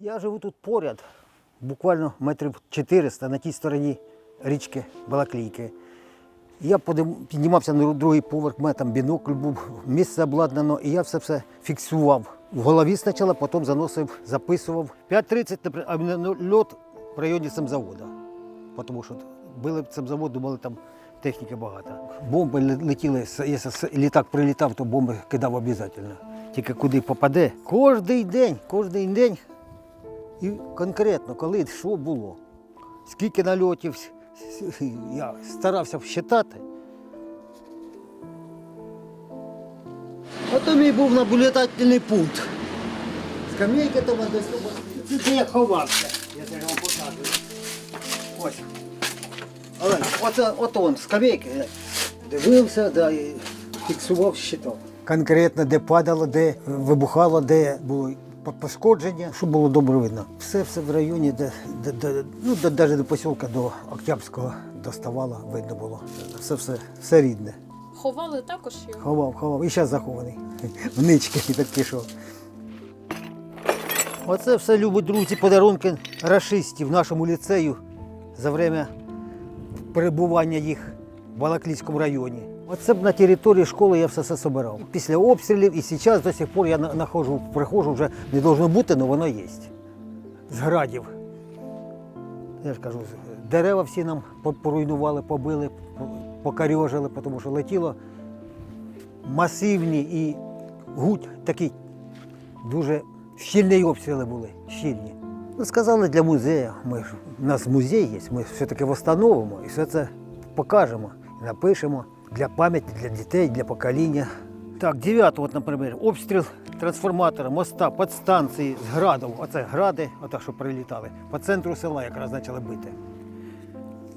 Я живу тут поряд, буквально метрів 400 на тій стороні річки Балаклійки. Я піднімався на другий поверх, мене там бінокль був, місце обладнано, і я все все фіксував. В голові спочатку, потім заносив, записував. 5.30 наприклад, льот в районі самзаводу. Тому що били самзавод, думали, там техніки багато. Бомби летіли, якщо літак прилітав, то бомби кидав обов'язково. Тільки куди попаде. Кожний день, кожний день і конкретно, коли що було, скільки нальотів, я старався вщитати. Ото мій був наблюдательний пункт. Скамейка там десь. Це де я ховався. Я зараз вам показую. Ось. Але оце, от он, скамейка. Дивився, да, і фіксував, щитав. Конкретно, де падало, де вибухало, де було пошкодження, щоб було добре видно. Все все в районі, де, де, де ну, де, навіть до посілка до Октябрського доставало, видно було. Все, все, все рідне. Ховали також його? Ховав, ховав. І зараз захований. В нички так пішов. Оце все любить друзі подарунки рашистів нашому ліцею за время перебування їх Балаклійському районі. Оце б на території школи я все це собирав. Після обстрілів і зараз до сих пор я нахожу, приходжу, вже не должно бути, але воно є. З градів. Я ж кажу, дерева всі нам поруйнували, побили, по- покарьожили, тому що летіло масивні і гудь такий дуже щільні обстріли були. Щільні. Ну, сказали для музею. Ми ж, у нас музей є, ми все-таки встановимо і все це покажемо, напишемо для пам'яті, для дітей, для покоління. Так, 9 от, наприклад, обстріл трансформатора, моста, підстанції з градом. Оце гради, отак, що прилітали. По центру села якраз почали бити.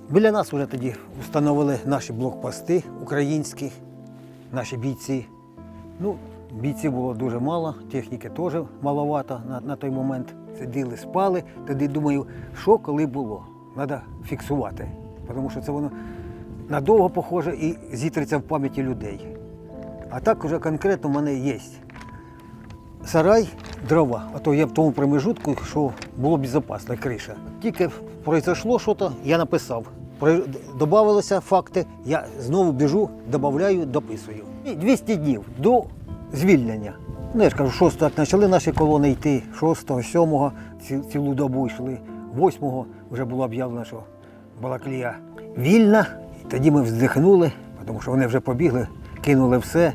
Біля нас вже тоді встановили наші блокпости українські, наші бійці. Ну, бійців було дуже мало, техніки теж маловато на, на той момент. Сиділи, спали. Тоді думаю, що коли було, треба фіксувати. Тому що це воно надовго похоже і зітреться в пам'яті людей. А так вже конкретно в мене є. Сарай, дрова, а то я в тому промежутку, що було безпечно, криша. Тільки пройшло щось, я написав. Добавилися факти, я знову біжу, додаю, дописую. І 200 днів до звільнення. Ну, я ж кажу, 6 так почали наші колони йти, 6-го, 7 ці- цілу добу йшли, 8 вже було об'явлено, що Балаклія вільна. Тоді ми вздихнули, тому що вони вже побігли, кинули все,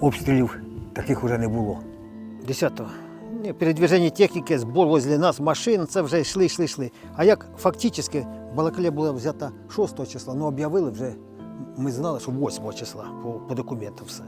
обстрілів таких вже не було. 10-го. Передвіження техніки, збор возле нас машин, це вже йшли, йшли, йшли. А як фактично Балаклія була взята 6 числа, ну об'явили вже, ми знали, що 8 числа по, по документам все.